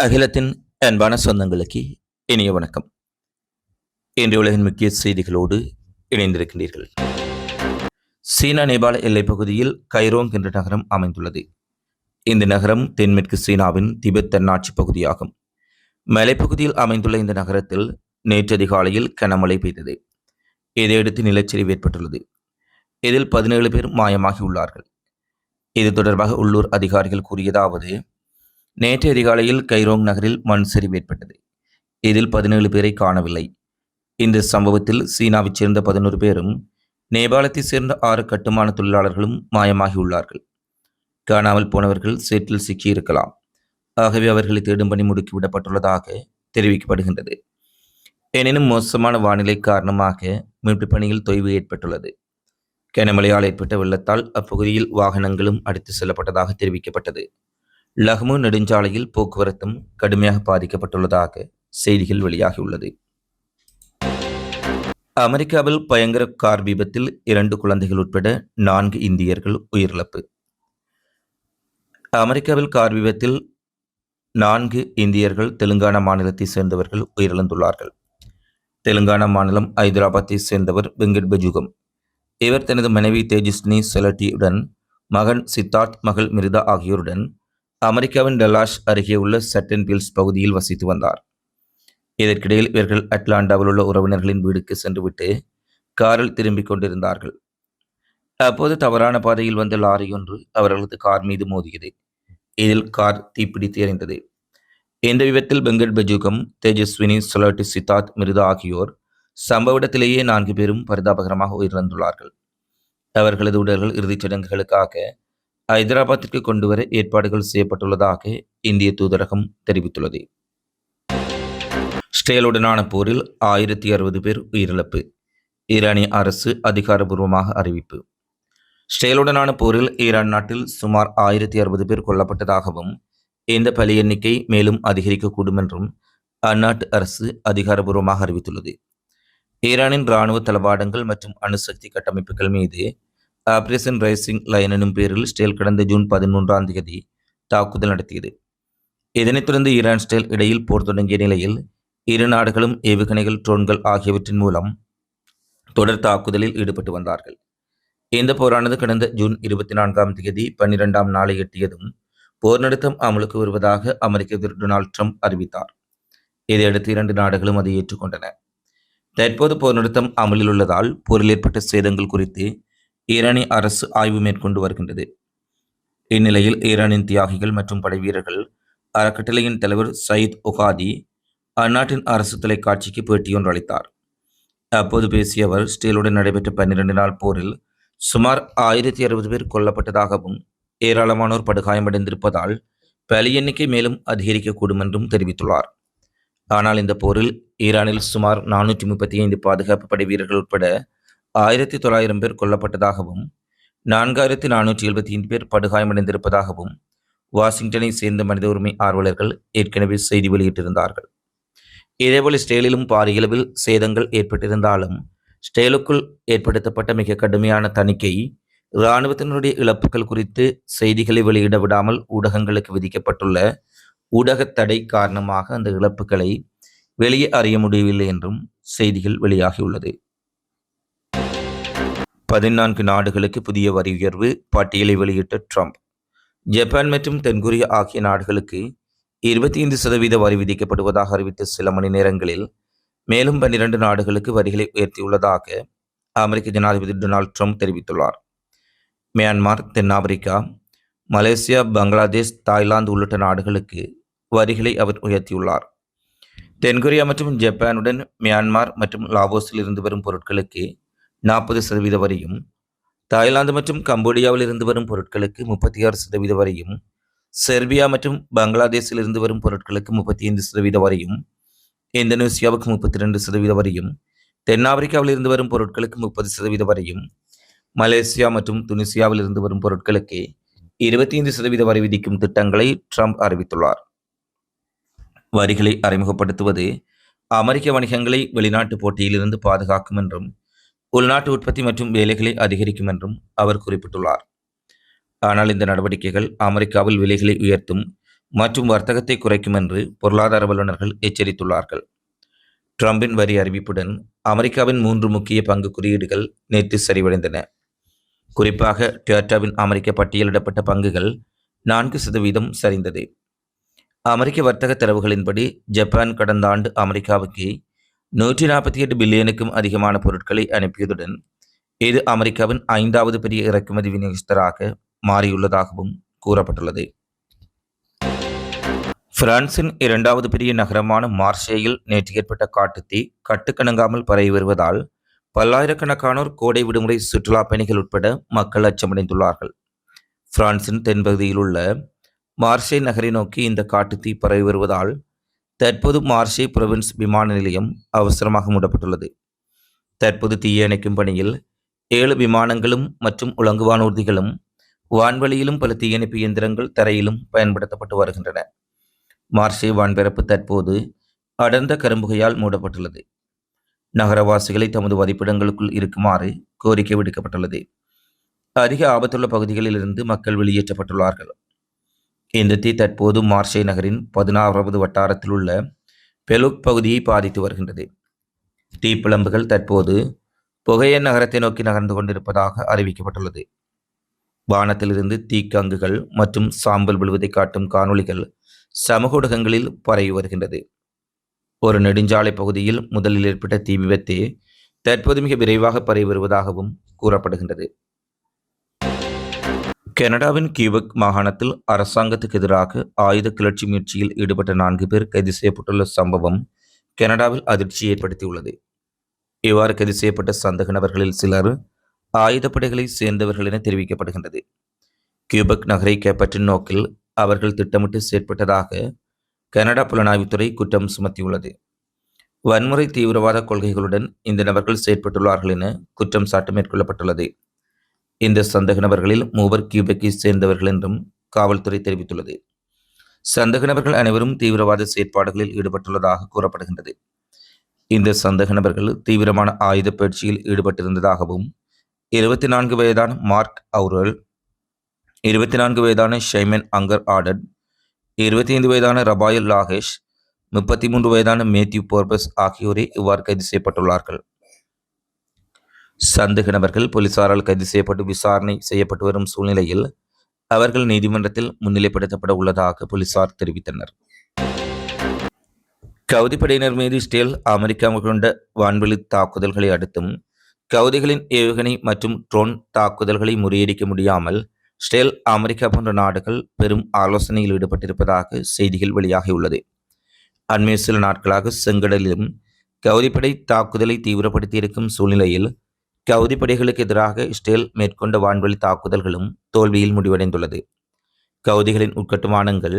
அகிலத்தின் அன்பான சொந்தங்களுக்கு இனிய வணக்கம். இன்று உலகின் முக்கிய செய்திகளோடு இணைந்திருக்கின்றீர்கள். சீனா நேபாள எல்லைப் பகுதியில் கைரோங் என்ற நகரம் அமைந்துள்ளது. இந்த நகரம் தென்மேற்கு சீனாவின் திபெத் தன்னாட்சி பகுதியாகும். மலைப்பகுதியில் அமைந்துள்ள இந்த நகரத்தில் நேற்று அதிகாலையில் கனமழை பெய்தது. இதையடுத்து நிலச்சரிவு ஏற்பட்டுள்ளது. இதில் பதினேழு பேர் மாயமாகியுள்ளார்கள். இது தொடர்பாக உள்ளூர் அதிகாரிகள் கூறியதாவது நேற்று அதிகாலையில் கைரோங் நகரில் மண் சரிவு ஏற்பட்டது. இதில் பதினேழு பேரை காணவில்லை. இந்த சம்பவத்தில் சீனாவைச் சேர்ந்த பதினோரு பேரும் நேபாளத்தைச் சேர்ந்த ஆறு கட்டுமான தொழிலாளர்களும் மாயமாகியுள்ளார்கள். காணாமல் போனவர்கள் சேற்றில் சிக்கியிருக்கலாம். ஆகவே அவர்களை தேடும் பணி முடுக்கிவிடப்பட்டுள்ளதாக தெரிவிக்கப்படுகின்றது. எனினும் மோசமான வானிலை காரணமாக மீட்பு பணியில் தொய்வு ஏற்பட்டுள்ளது. கனமழையால் ஏற்பட்ட வெள்ளத்தால் அப்பகுதியில் வாகனங்களும் அடித்து செல்லப்பட்டதாக தெரிவிக்கப்பட்டது. லஹ்மு நெடுஞ்சாலையில் போக்குவரத்தும் கடுமையாக பாதிக்கப்பட்டுள்ளதாக செய்திகள் வெளியாகியுள்ளது. அமெரிக்காவில் பயங்கர கார் விபத்தில் இரண்டு குழந்தைகள் உட்பட நான்கு இந்தியர்கள் உயிரிழப்பு. அமெரிக்காவில் கார் விபத்தில் நான்கு இந்தியர்கள் தெலுங்கானா மாநிலத்தை சேர்ந்தவர்கள் உயிரிழந்துள்ளார்கள். தெலுங்கானா மாநிலம் ஐதராபாத்தை சேர்ந்தவர் வெங்கட் பஜுகம். இவர் தனது மனைவி தேஜஸ்வினி செலட்டியுடன் மகன் சித்தார்த் மகள் மிருதா ஆகியோருடன் அமெரிக்காவின் டெலாஷ் அருகே உள்ள சட்டன் பில்ஸ் பகுதியில் வசித்து வந்தார். இதற்கிடையில் இவர்கள் அட்லாண்டாவில் உள்ள உறவினர்களின் வீடுக்கு சென்றுவிட்டு காரில் திரும்பிக் கொண்டிருந்தார்கள். அப்போது தவறான பாதையில் வந்த லாரி ஒன்று அவர்களது கார் மீது மோதியது. இதில் கார் தீப்பிடித்து எறிந்தது இந்த விபத்தில் பெங்கட் பஜுகம் தேஜஸ்வினி சொலட்டி சித்தார்த் மிருதா ஆகியோர் சம்பவ இடத்திலேயே நான்கு பேரும் பரிதாபகரமாக உயிரிழந்துள்ளார்கள். அவர்களது உடல்கள் இறுதிச் சடங்குகளுக்காக ஐதராபாத்திற்கு கொண்டு வர ஏற்பாடுகள் செய்யப்பட்டுள்ளதாக இந்திய தூதரகம் தெரிவித்துள்ளது. ஸ்டேலுடனான போரில் ஆயிரத்தி அறுபது பேர் உயிரிழப்பு ஈரானிய அரசு அதிகாரபூர்வமாக அறிவிப்பு. ஸ்டேலுடனான போரில் ஈரான் நாட்டில் சுமார் ஆயிரத்தி அறுபது பேர் கொல்லப்பட்டதாகவும் இந்த பலி எண்ணிக்கை மேலும் அதிகரிக்கக்கூடும் என்றும் அந்நாட்டு அரசு அதிகாரபூர்வமாக அறிவித்துள்ளது. ஈரானின் இராணுவ தளவாடங்கள் மற்றும் அணுசக்தி கட்டமைப்புகள் மீது ஆப்ரேஷன் ரைசிங் லைன் எனும் பேரில் ஸ்டேல் கடந்த ஜூன் பதிமூன்றாம் தேதி தாக்குதல் நடத்தியது. இதனைத் தொடர்ந்து ஈரான் ஸ்டேல் இடையில் போர் தொடங்கிய நிலையில் இரு நாடுகளும் ஏவுகணைகள் ட்ரோன்கள் ஆகியவற்றின் மூலம் தொடர் தாக்குதலில் ஈடுபட்டு வந்தார்கள். இந்த போரானது கடந்த ஜூன் இருபத்தி நான்காம் தேதி பன்னிரெண்டாம் நாளை எட்டியதும் போர் நடத்தம் அமலுக்கு வருவதாக அமெரிக்க அதிபர் டொனால்ட் ட்ரம்ப் அறிவித்தார். இதையடுத்து இரண்டு நாடுகளும் அதை ஏற்றுக்கொண்டன. தற்போது போர் நிறுத்தம் அமலில் உள்ளதால் போரில் ஏற்பட்ட சேதங்கள் குறித்து ஈரானிய அரசு ஆய்வு மேற்கொண்டு வருகின்றது. இந்நிலையில் ஈரானின் தியாகிகள் மற்றும் படைவீரர்கள் அறக்கட்டளையின் தலைவர் சயித் ஒகாதி அந்நாட்டின் அரசு தொலைக்காட்சிக்கு பேட்டியொன்று அளித்தார். அப்போது பேசிய அவர் ஸ்டீலுடன் நடைபெற்ற பன்னிரண்டு நாள் போரில் சுமார் ஆயிரத்தி அறுபது பேர் கொல்லப்பட்டதாகவும் ஏராளமானோர் படுகாயமடைந்திருப்பதால் பலி எண்ணிக்கை மேலும் அதிகரிக்கக்கூடும் என்றும் தெரிவித்துள்ளார். ஆனால் இந்த போரில் ஈரானில் சுமார் நானூற்றி முப்பத்தி ஐந்து பாதுகாப்பு படை வீரர்கள் உட்பட ஆயிரத்தி தொள்ளாயிரம் பேர் கொல்லப்பட்டதாகவும் நான்காயிரத்தி நானூற்றி எழுபத்தி ஐந்து பேர் படுகாயமடைந்திருப்பதாகவும் வாஷிங்டனை சேர்ந்த மனித உரிமை ஆர்வலர்கள் ஏற்கனவே செய்தி வெளியிட்டிருந்தார்கள். இதேபோல் ஸ்டேலிலும் பாரியளவில் சேதங்கள் ஏற்பட்டிருந்தாலும் ஸ்டேலுக்குள் ஏற்படுத்தப்பட்ட மிக கடுமையான தணிக்கை இராணுவத்தினருடைய இழப்புகள் குறித்து செய்திகளை வெளியிட விடாமல் ஊடகங்களுக்கு விதிக்கப்பட்டுள்ள ஊடக தடை காரணமாக அந்த இழப்புகளை வெளியே அறிய முடியவில்லை என்றும் செய்திகள் வெளியாகியுள்ளது. பதினான்கு நாடுகளுக்கு புதிய வரி உயர்வு பட்டியலை வெளியிட்ட ட்ரம்ப். ஜப்பான் மற்றும் தென்கொரியா ஆகிய நாடுகளுக்கு இருபத்தி ஐந்து சதவீத வரி விதிக்கப்படுவதாக அறிவித்த சில மணி நேரங்களில் மேலும் பன்னிரண்டு நாடுகளுக்கு வரிகளை உயர்த்தியுள்ளதாக அமெரிக்க ஜனாதிபதி டொனால்ட் ட்ரம்ப் தெரிவித்துள்ளார். மியான்மர் தென்னாப்பிரிக்கா மலேசியா பங்களாதேஷ் தாய்லாந்து உள்ளிட்ட நாடுகளுக்கு வரிகளை அவர் உயர்த்தியுள்ளார். தென்கொரியா மற்றும் ஜப்பானுடன் மியான்மர் மற்றும் லாவோஸில் இருந்து வரும் பொருட்களுக்கு நாற்பது சதவீத வரையும் தாய்லாந்து மற்றும் கம்போடியாவில் இருந்து வரும் பொருட்களுக்கு முப்பத்தி ஆறு சதவீத வரையும் செர்பியா மற்றும் பங்களாதேஷில் இருந்து வரும் பொருட்களுக்கு முப்பத்தி ஐந்து சதவீத வரையும் இந்தோனேசியாவுக்கு முப்பத்தி ரெண்டு சதவீத வரையும் தென்னாப்பிரிக்காவில் இருந்து வரும் பொருட்களுக்கு முப்பது சதவீத வரையும் மலேசியா மற்றும் துனிசியாவில் இருந்து வரும் பொருட்களுக்கு இருபத்தி ஐந்து சதவீத வரி விதிக்கும் திட்டங்களை ட்ரம்ப் அறிவித்துள்ளார். வரிகளை அறிமுகப்படுத்துவது அமெரிக்க வணிகங்களை வெளிநாட்டு போட்டியிலிருந்து பாதுகாக்கும் என்றும் உள்நாட்டு உற்பத்தி மற்றும் வேலைகளை அதிகரிக்கும் என்றும் அவர் குறிப்பிட்டுள்ளார். ஆனால் இந்த நடவடிக்கைகள் அமெரிக்காவில் விலைகளை உயர்த்தும் மற்றும் வர்த்தகத்தை குறைக்கும் என்று பொருளாதார வல்லுநர்கள் எச்சரித்துள்ளார்கள். ட்ரம்பின் வரி அறிவிப்புடன் அமெரிக்காவின் மூன்று முக்கிய பங்கு குறியீடுகள் நேற்று சரிவடைந்தன. குறிப்பாக டொயோட்டாவின் அமெரிக்க பட்டியலிடப்பட்ட பங்குகள் நான்கு சதவீதம் சரிந்தது. அமெரிக்க வர்த்தக தரவுகளின்படி ஜப்பான் கடந்த ஆண்டு அமெரிக்காவுக்கு நூற்றி நாற்பத்தி எட்டு பில்லியனுக்கும் அதிகமான பொருட்களை அனுப்பியதுடன் இது அமெரிக்காவின் ஐந்தாவது பெரிய இறக்குமதி விநியோகஸ்தராக மாறியுள்ளதாகவும் கூறப்பட்டுள்ளது. பிரான்சின் இரண்டாவது பெரிய நகரமான மார்ஷேயில் நேற்று ஏற்பட்ட காட்டுத்தீ கட்டுக்கணங்காமல் பரவி வருவதால் பல்லாயிரக்கணக்கானோர் கோடை விடுமுறை சுற்றுலா பயணிகள் உட்பட மக்கள் அச்சமடைந்துள்ளார்கள். பிரான்சின் தென்பகுதியில் உள்ள மார்ஷே நகரை நோக்கி இந்த காட்டுத்தீ பரவி வருவதால் தற்போது மார்ஷே புரவின்ஸ் விமான நிலையம் அவசரமாக மூடப்பட்டுள்ளது. தற்போது தீயணைக்கும் பணியில் ஏழு விமானங்களும் மற்றும் உலங்குவானூர்திகளும் வான்வெளியிலும் பல தீயணைப்பு இயந்திரங்கள் தரையிலும் பயன்படுத்தப்பட்டு வருகின்றன. மார்ஷே வான்பரப்பு தற்போது அடர்ந்த கரும்புகையால் மூடப்பட்டுள்ளது. நகரவாசிகளை தமது வதிப்பிடங்களுக்குள் இருக்குமாறு கோரிக்கை விடுக்கப்பட்டுள்ளது. அதிக ஆபத்துள்ள பகுதிகளிலிருந்து மக்கள் வெளியேற்றப்பட்டுள்ளார்கள். இந்த தீ தற்போது மார்ஷே நகரின் பதினாறாவது வட்டாரத்தில் உள்ள பெலுக் பகுதியை பாதித்து வருகின்றது. தீப்பிழம்புகள் தற்போது புகைய நகரத்தை நோக்கி நகர்ந்து கொண்டிருப்பதாக அறிவிக்கப்பட்டுள்ளது. வானத்திலிருந்து தீக்கங்குகள் மற்றும் சாம்பல் விழுவதை காட்டும் காணொளிகள் சமூக ஊடகங்களில் பரவி வருகின்றது. ஒரு நெடுஞ்சாலை பகுதியில் முதலில் ஏற்பட்ட தீ விபத்து தற்போது மிக விரைவாக பரவி வருவதாகவும் கூறப்படுகின்றது. கனடாவின் கியூபெக் மாகாணத்தில் அரசாங்கத்துக்கு எதிராக ஆயுத கிளர்ச்சி முயற்சியில் ஈடுபட்ட நான்கு பேர் கைது செய்யப்பட்டுள்ள சம்பவம் கனடாவில் அதிர்ச்சி ஏற்படுத்தியுள்ளது. இவ்வாறு கைது செய்யப்பட்ட சந்தக நபர்களில் சிலர் ஆயுதப்படைகளை சேர்ந்தவர்கள் என தெரிவிக்கப்படுகின்றது. கியூபெக் நகரை கைப்பற்றும் நோக்கில் அவர்கள் திட்டமிட்டு செயற்பட்டதாக கனடா புலனாய்வுத்துறை குற்றம் சுமத்தியுள்ளது. வன்முறை தீவிரவாத கொள்கைகளுடன் இந்த நபர்கள் செயற்பட்டுள்ளார்கள் என குற்றம் சாட்டு மேற்கொள்ளப்பட்டுள்ளது. இந்த சந்தக நபர்களில் மூவர் கியூபெக்கை சேர்ந்தவர்கள் என்றும் காவல்துறை தெரிவித்துள்ளது. சந்தக நபர்கள் அனைவரும் தீவிரவாத செயற்பாடுகளில் ஈடுபட்டுள்ளதாக கூறப்படுகின்றது. இந்த சந்தக நபர்கள் தீவிரமான ஆயுத பயிற்சியில் ஈடுபட்டிருந்ததாகவும் இருபத்தி நான்கு வயதான மார்க் அவுரல் இருபத்தி நான்கு வயதான ஷைமன் அங்கர் ஆடட் இருபத்தி ஐந்து வயதான ரபாயல் லாகேஷ் முப்பத்தி மூன்று வயதான மேத்யூ போர்பஸ் ஆகியோரே இவ்வாறு கைது செய்யப்பட்டுள்ளார்கள். சந்தேக நபர்கள் போலீசாரால் கைது செய்யப்பட்டு விசாரணை செய்யப்பட்டு வரும் சூழ்நிலையில் அவர்கள் நீதிமன்றத்தில் முன்னிலைப்படுத்தப்பட உள்ளதாக போலீசார் தெரிவித்தனர். கவுதிப்படையினர் மீது ஸ்டேல் அமெரிக்கா கொண்ட வான்வெளி தாக்குதல்களை அடுத்தும் கவுதிகளின் ஏவுகணை மற்றும் ட்ரோன் தாக்குதல்களை முறியடிக்க முடியாமல் ஸ்டேல் அமெரிக்கா போன்ற நாடுகள் பெரும் ஆலோசனையில் ஈடுபட்டிருப்பதாக செய்திகள் வெளியாகியுள்ளது. அண்மைய சில நாட்களாக செங்கடலிலும் கவுதிப்படை தாக்குதலை தீவிரப்படுத்தியிருக்கும் சூழ்நிலையில் கவுதிப்படைகளுக்கு எதிராக ஸ்டேல் மேற்கொண்ட வான்வழி தாக்குதல்களும் தோல்வியில் முடிவடைந்துள்ளது. கவுதிகளின் உட்கட்டுமானங்கள்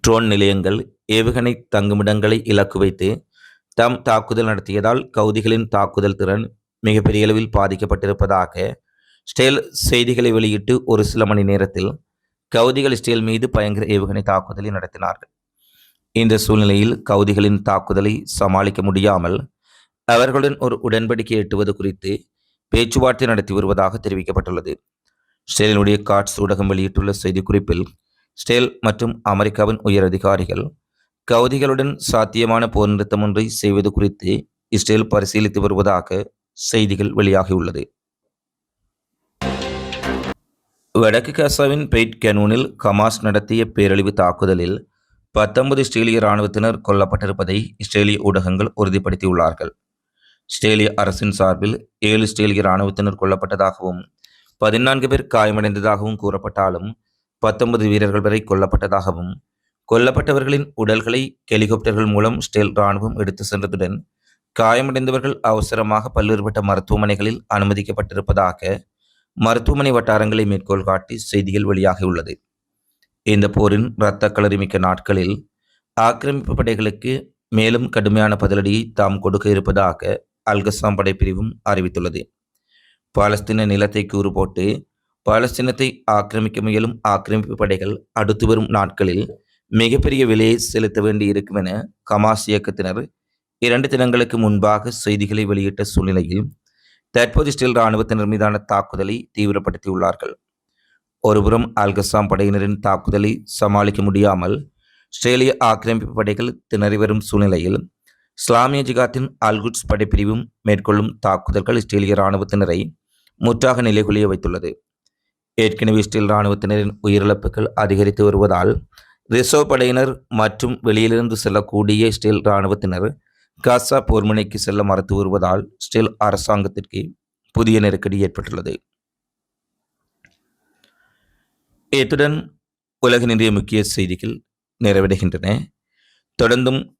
ட்ரோன் நிலையங்கள் ஏவுகணை தங்குமிடங்களை இலக்கு வைத்து தம் தாக்குதல் நடத்தியதால் கவுதிகளின் தாக்குதல் திறன் மிகப்பெரிய அளவில் பாதிக்கப்பட்டிருப்பதாக ஸ்டேல் செய்திகளை வெளியிட்டு ஒரு சில மணி நேரத்தில் கவுதிகள் ஸ்டேல் மீது பயங்கர ஏவுகணை தாக்குதலை நடத்தினார்கள். இந்த சூழ்நிலையில் கவுதிகளின் தாக்குதலை சமாளிக்க முடியாமல் அவர்களுடன் ஒரு உடன்படிக்கை எட்டுவது குறித்து பேச்சுவார்த்தை நடத்தி வருவதாக தெரிவிக்கப்பட்டுள்ளது. ஸ்டேலினுடைய காட்ஸ் ஊடகம் வெளியிட்டுள்ள செய்திக்குறிப்பில் ஸ்டேல் மற்றும் அமெரிக்காவின் உயர் அதிகாரிகள் கவுதிகளுடன் சாத்தியமான போர் நிறுத்தம் ஒன்றை செய்வது குறித்து இஸ்ரேல் பரிசீலித்து வருவதாக செய்திகள் வெளியாகியுள்ளது. வடக்கு காசாவின் பெய்ட் கனூனில் கமாஸ் நடத்திய பேரழிவு தாக்குதலில் பத்தொன்பது இஸ்ரேலிய இராணுவத்தினர் கொல்லப்பட்டிருப்பதை இஸ்ரேலிய ஊடகங்கள் உறுதிப்படுத்தியுள்ளார்கள். ஸ்டேலிய அரசின் சார்பில் ஏழு ஸ்டேலிய இராணுவத்தினர் கொல்லப்பட்டதாகவும் பதினான்கு பேர் காயமடைந்ததாகவும் கூறப்பட்டாலும் பத்தொன்பது வீரர்கள் வரை கொல்லப்பட்டதாகவும் கொல்லப்பட்டவர்களின் உடல்களை ஹெலிகாப்டர்கள் மூலம் ஸ்டேல் இராணுவம் எடுத்து சென்றதுடன் காயமடைந்தவர்கள் அவசரமாக பல்வேறுபட்ட மருத்துவமனைகளில் அனுமதிக்கப்பட்டிருப்பதாக மருத்துவமனை வட்டாரங்களை மேற்கோள் காட்டி செய்திகள் வெளியாகியுள்ளது. இந்த போரின் இரத்த களரிமிக்க நாட்களில் ஆக்கிரமிப்பு படைகளுக்கு மேலும் கடுமையான பதிலடியை தாம் கொடுக்க இருப்பதாக அல்கசாம் படைப்பிரிவும் அறிவித்துள்ளது. பாலஸ்தீன நிலத்தை கூறு போட்டு பாலஸ்தீனத்தை ஆக்கிரமிக்க முயலும் ஆக்கிரமிப்பு படைகள் அடுத்து வரும் நாட்களில் மிகப்பெரிய விலையை செலுத்த வேண்டி இருக்கும் என கமாஸ் இயக்கத்தினர் இரண்டு தினங்களுக்கு முன்பாக செய்திகளை வெளியிட்ட சூழ்நிலையில் தற்போது ஸ்டீல் இராணுவத்தினர் மீதான தாக்குதலை தீவிரப்படுத்தியுள்ளார்கள். ஒருபுறம் அல்கசாம் படையினரின் தாக்குதலை சமாளிக்க முடியாமல் இஸ்ரேலிய ஆக்கிரமிப்பு படைகள் திணறி வரும் சூழ்நிலையில் இஸ்லாமிய ஜிகாத்தின் அல்குட்ஸ் படைப்பிரிவும் மேற்கொள்ளும் தாக்குதல்கள் இஸ்ரேலிய இராணுவத்தினரை முற்றாக நிலைகுலிய வைத்துள்ளது. ஏற்கனவே இஸ்ரேல் இராணுவத்தினரின் உயிரிழப்புகள் அதிகரித்து வருவதால் ரிசர்வ் படையினர் மற்றும் வெளியிலிருந்து செல்லக்கூடிய இஸ்ரேல் இராணுவத்தினர் காசா போர்முனைக்கு செல்ல மறுத்து வருவதால் இஸ்ரேல் அரசாங்கத்திற்கு புதிய நெருக்கடி ஏற்பட்டுள்ளது. இத்துடன் உலகினுடைய முக்கிய செய்திகள் நிறைவடைகின்றன. தொடர்ந்தும்